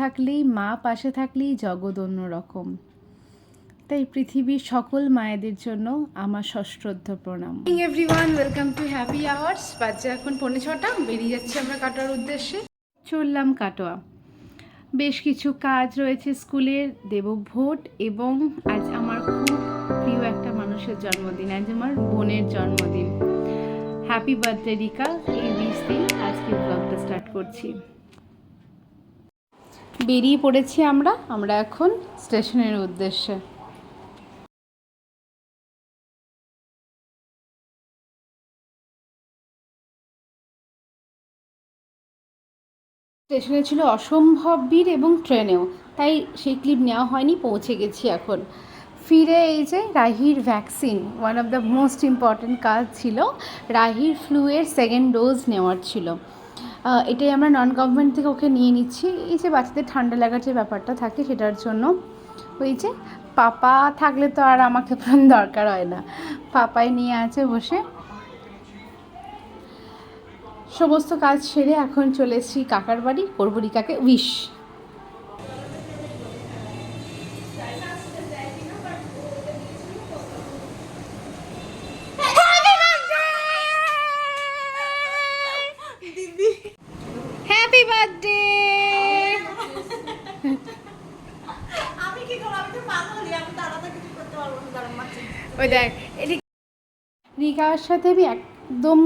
থাকলেই মা পাশে থাকলেই জগৎ অন্যরকম। তাই পৃথিবীর সকল মায়েদের জন্য আমার সশ্রদ্ধ প্রণাম। Everyone welcome to happy hours বাচ্চা এখন পৌনে ছটা। বেরিয়ে যাচ্ছি আমরা কাটোয়ার উদ্দেশ্যে। চললাম কাটোয়া। বেশ কিছু কাজ রয়েছে স্কুলের দেব ভোট এবং আজ আমার খুব প্রিয় একটা মানুষের জন্মদিন আজ আমার বোনের জন্মদিন। হ্যাপি বার্থডে রিকা এই বিশ দিন আজকে ব্লগটা স্টার্ট করছি। বেরিয়ে পড়েছি আমরা আমরা এখন স্টেশনের উদ্দেশ্যে। স্টেশনে ছিল অসম্ভব ভিড় এবং ট্রেনেও, তাই সেই ক্লিপ নেওয়া হয়নি, পৌঁছে গেছি এখন। ফিরে এই যে রাহির vaccine one of the most important কাজ ছিল, রাহির ফ্লুয়ের সেকেন্ড ডোজ নেওয়ার ছিল। এটাই আমরা নন গভর্নমেন্ট থেকে ওকে নিয়ে নিচ্ছি। এই যে বাচ্চাদের ঠান্ডা লাগার যে ব্যাপারটা থাকে সেটার জন্য। ওই যে পাপা থাকলে তো আর আমাকে প্রাণ দরকার হয় না। পাপাই নিয়ে আছে বসে। সমস্ত কাজ সেরে এখন চলেছি কাকার বাড়ি, করব রিকাকে উইশ হ্যাপি বার্থডে আমি কি করব আমি তো পাগলি আমি দাঁড়াতে কিছু করতে পারব না দাঁড়ান মারছি ওই দেখ রিকার সাথে আমি একদম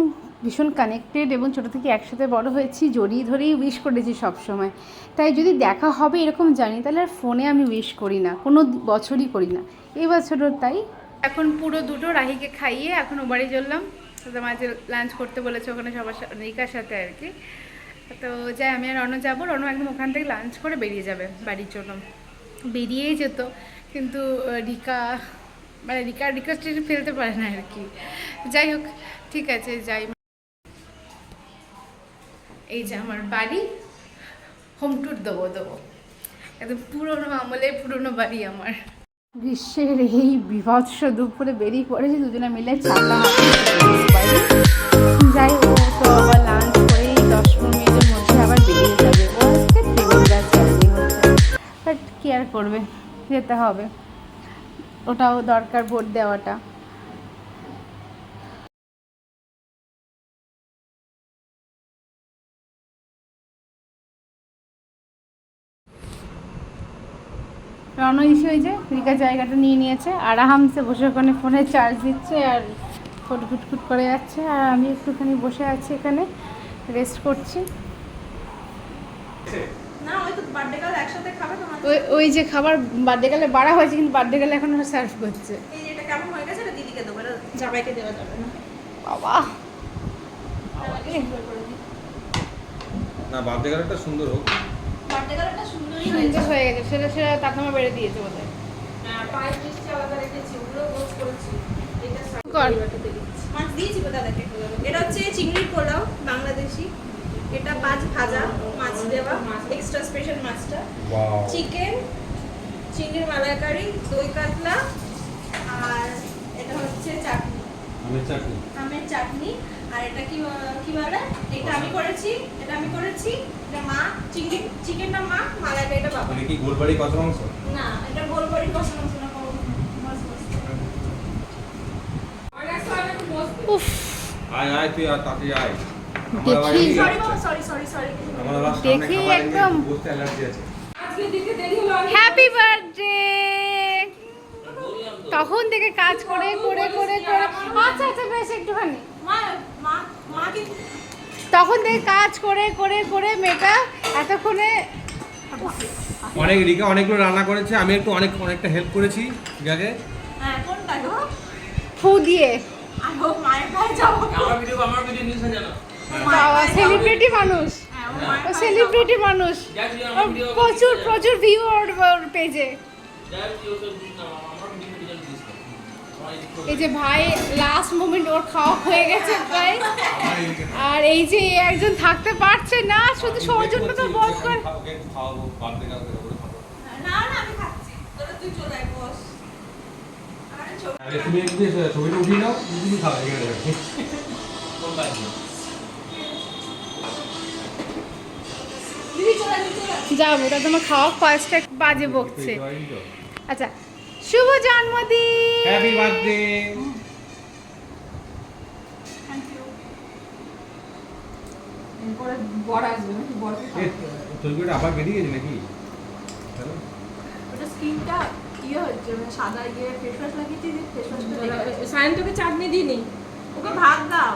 ভীষণ কানেক্টেড এবং ছোটো থেকে একসাথে বড় হয়েছি, জড়িয়ে ধরেই উইশ করেছি সব সময় তাই যদি দেখা হবে এরকম জানি, তাহলে আর ফোনে আমি উইশ করি না, কোনো বছরই করি না। এই বছরও তাই। এখন পুরো দুটো রাহিকে খাইয়ে এখন ও বাড়ি চললাম। তো মাঝে লাঞ্চ করতে বলেছে ওখানে সবার রিকার সাথে আর কি। তো যাই, আমি আর রণ যাব। রণ একদম ওখান থেকে লাঞ্চ করে বেরিয়ে যাবে বাড়ির জন্য। বেরিয়েই যেত, কিন্তু রিকা মানে রিকা রিকোয়েস্ট ফেলতে পারে না আর কি। যাই হোক, ঠিক আছে, যাই। এই যে আমার বাড়ি হোম ট্যুর দেবো দেবো। একদম পুরোনো আমলে পুরোনো বাড়ি আমার। গ্রীষ্মের এই বিভৎস দুপুরে বেরিয়ে পড়েছি, দুজনে মিলে হাতে যাই। তো আবার লাঞ্চ করেই দশ পনেরো মিনিটের মধ্যে আবার বেরিয়ে যাবে। ও আজকে ট্রেন বাট কি আর করবে, যেতে হবে। ওটাও দরকার ভোট দেওয়াটা। রণ এসে ওই যে রিকা জায়গাটা নিয়ে নিয়েছে। আরামসে বসে ওখানে ফোনে চার্জ দিচ্ছে আর ফটো ফুটফুট করে যাচ্ছে। আর আমি একটুখানি বসে আছি এখানে রেস্ট করছি। বার্থডে কাল একসাথে খাবে তোমার? ওই ওই যে খাবার বার্থডে গেলে বাড়া হয়েছে কিন্তু বার্থডে গেলে এখন সার্ভ করছে। এই যে এটা কেমন হয়ে গেছে এটা দিদিকে দেবো এটা জামাইকে দেওয়া যাবে না। বাবা। না বার্থডে সুন্দর হোক। বার্থডে সুন্দরই সুন্দর হয়ে গেছে সেটা সেটা তাকমা বেড়ে দিয়েছে বোধ হয় পায়ের আলাদা রেখেছি ওগুলো গোছ করেছি। এটা কর। মাছ দিয়েছি তো দাদাকে এটা হচ্ছে চিংড়ির পোলাও বাংলাদেশি। এটা পাঁচ ভাজা। দেওয়া এক্সট্রা স্পেশাল মাছটা চিকেন চিংড়ির মালাইকারি দই কাতলা আর এটা হচ্ছে চাটনি। আমের চাটনি। আমের চাটনি। আর এটা কি কি বলে? এটা আমি করেছি এটা আমি করেছি। এটা মা চিংড়ি চিকেনটা মা মালাইকারিটা বাবা। মানে কি গোলবাড়ি কত মাংস না এটা গোলবাড়ি কষানো ছিল মাছ উফ। আয় আয় তুই আর তাড়াতাড়ি আয়। দেখি। সামনে দেখি একদম। হ্যাপি বার্থডে তখন থেকে কাজ করে করে করে করে। আচ্ছা আচ্ছা বেশ একটুখানি। মা মা মা কি? তখন থেকে কাজ করে করে করে মেয়েটা এতক্ষণে অনেক রিকা অনেকগুলো রান্না করেছে। আমি একটু অনেক অনেকটা হেল্প করেছি রিকাকে। হ্যাঁ কোনটা গো? ফু দিয়ে আর মায়ের যাব। আমার ভিডিও আমার সেলিব্রিটি মানুষ। হ্যাঁ, ও সেলিব্রিটি মানুষ। প্রচুর প্রচুর ভিউ ওর ওর পেজে এই যে ভাই লাস্ট মোমেন্ট ওর খাওয়া হয়ে গেছে প্রায় আর এই যে একজন থাকতে পারছে না শুধু সৌজন্যটা বোধ করে। তুমি একটু ছবিটা উঠিয়ে নাও তুমি খাও এখানে। যাব তা তোমার খাওয়া ফার্স্ট বাজে বকছে। আচ্ছা শুভ জন্মদিন! হ্যাপি বার্থডে আবার বেরিয়ে গেছে নাকি? স্কিনটা ইয়ে হচ্ছে মানে সাদা ইয়ে ফেস ওয়াশ লাগিয়েছি যে ফেস ওয়াশটা সায়ন তোকে চাটনি দিইনি। ওকে ভাত দাও।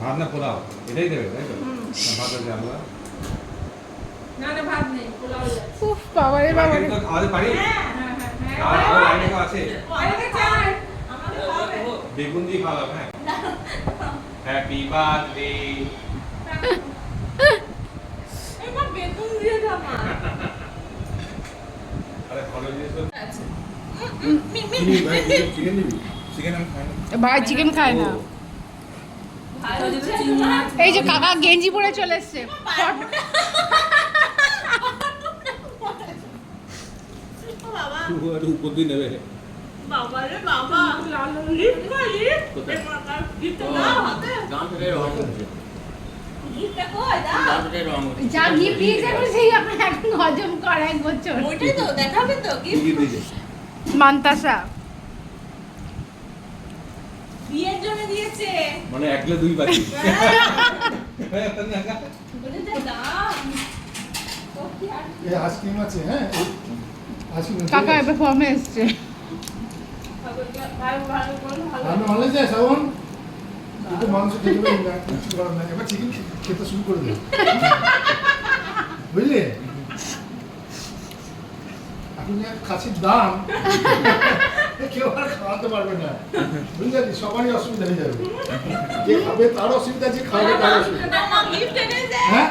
ভাত না পোলাও? এটাই দেবে তাই তো? উফ বাবারে বাবারে হ্যাঁ হ্যাঁ হ্যাঁ বেগুন দিয়ে হ্যাঁ। হ্যাপি বার্থডে বেগুন দিয়ে দাও আরে ফলো দিয়ে চিকেন দিবি? চিকেন আমি খাই না। ভাই চিকেন খায় না। ভালো এই যে কাকা গেঞ্জি পরে চলে এসছে। যা গিফট দিয়েছে সেই আপনার এখন হজম করে এক বছর। ওইটাই তো দেখাবে তো গিফট। মান্তাসা। বিয়ের জন্য দিয়েছে। মানে একলে দুই বাকি। বলেছে আইসক্রিম আছে হ্যাঁ? কাকা এবার ফর্মে এসছে। ভালো ভালো ভালো ভালো রান্না ভালো যায় শ্রাবণ। মাংস খেতে না কিছু করার না এবার চিকেন খেতে শুরু করে দেবে। বুঝলি? এখন খাসির দাম। কেউ আর খাওয়াতে পারবে না। বুঝলি সবারই অসুবিধা হয়ে যাবে। যে খাবে তার অসুবিধা যে তার এনেছে হ্যাঁ?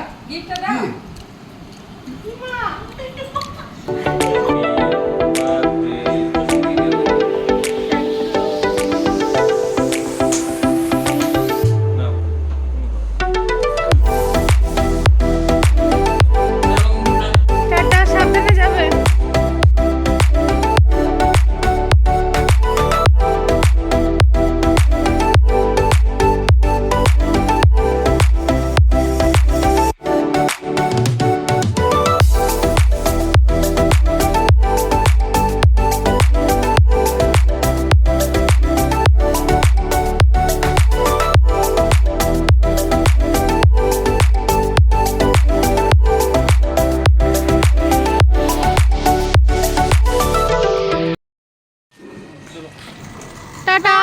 টাটা।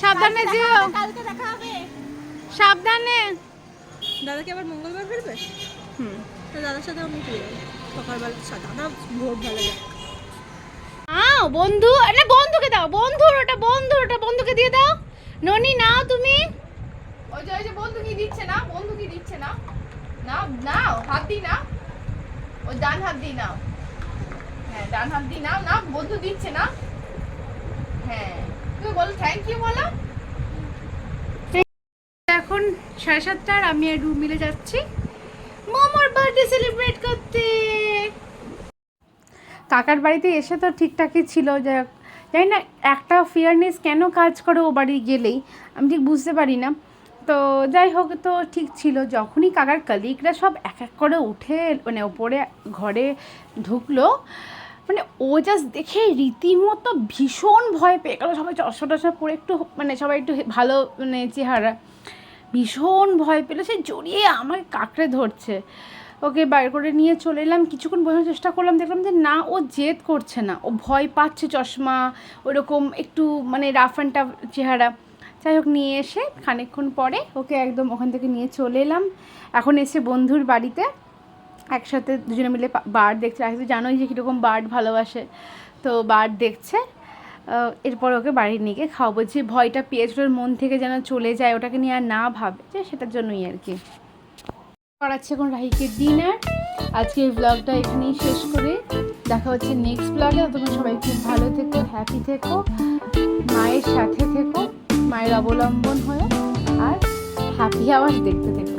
সাবধানে যেও। কালকে দেখা হবে। সাবধানে। দাদা কি আবার মঙ্গলবার ফিরবে? হুম। তো দাদার সাথে আমি ফিরে সকালবেলা সাথে দাদা ভোর ভালো যায় আও বন্ধু না বন্ধুকে দাও বন্ধুর ওটা বন্ধুর ওটা বন্ধুকে দিয়ে দাও। ননি নাও তুমি। ওই যে ওই যে বন্ধু কি দিচ্ছে না বন্ধু কি দিচ্ছে না? না নাও হাত দি না ওই ডান হাত দি নাও। হ্যাঁ ডান হাত দি নাও না বন্ধু দিচ্ছে না। হ্যাঁ। তুমি বলো থ্যাংক ইউ বলো। এখন সাড়ে সাতটার আমি আর রুম মিলে যাচ্ছি। মোমোর বার্থডে সেলিব্রেট করতে। কাকার বাড়িতে এসে তো ঠিকঠাকই ছিল যা জানি না একটা ফিয়ারনেস কেন কাজ করে ও বাড়ি গেলেই আমি ঠিক বুঝতে পারি না। তো যাই হোক তো ঠিক ছিল যখনই কাকার কালিগরা সব এক এক করে উঠে মানে ওপরে ঘরে ঢুকলো ও জাস্ট দেখে রীতিমতো ভীষণ ভয় পেয়ে গেলো। সবাই চশমা টশমা পরে একটু মানে সবাই একটু ভালো মানে চেহারা। ভীষণ ভয় পেল, সে জড়িয়ে আমাকে কাঁকড়ে ধরছে। ওকে বাইর করে নিয়ে চলে এলাম। কিছুক্ষণ বোঝানোর চেষ্টা করলাম, দেখলাম যে না, ও জেদ করছে না। ও ভয় পাচ্ছে চশমা, ওরকম একটু মানে রাফ অ্যান্ড টাফ চেহারা। যাই হোক, নিয়ে এসে খানিকক্ষণ পরে ওকে একদম ওখান থেকে নিয়ে চলে এলাম। এখন এসে বন্ধুর বাড়িতে। একসাথে দুজনে মিলে বার্ড দেখছে। আসলে জানোই যে কীরকম বার্ড ভালোবাসে। তো বার্ড দেখছে এরপর ওকে বাড়ি নিয়ে গিয়ে খাওয়াবো। যে ভয়টা পেয়েছিল ওর মন থেকে যেন চলে যায়, ওটাকে নিয়ে আর না ভাবে, যে সেটার জন্যই আর কি। করাচ্ছে এখন রাহিকে ডিনার আজকে এই ব্লগটা এখানেই শেষ করে। দেখা হচ্ছে নেক্সট ব্লগে তোমরা সবাই খুব ভালো থেকো হ্যাপি থেকো, মায়ের সাথে থেকো, মায়ের অবলম্বন হয়ে, আর হ্যাপি আওয়ার দেখতে থেকো।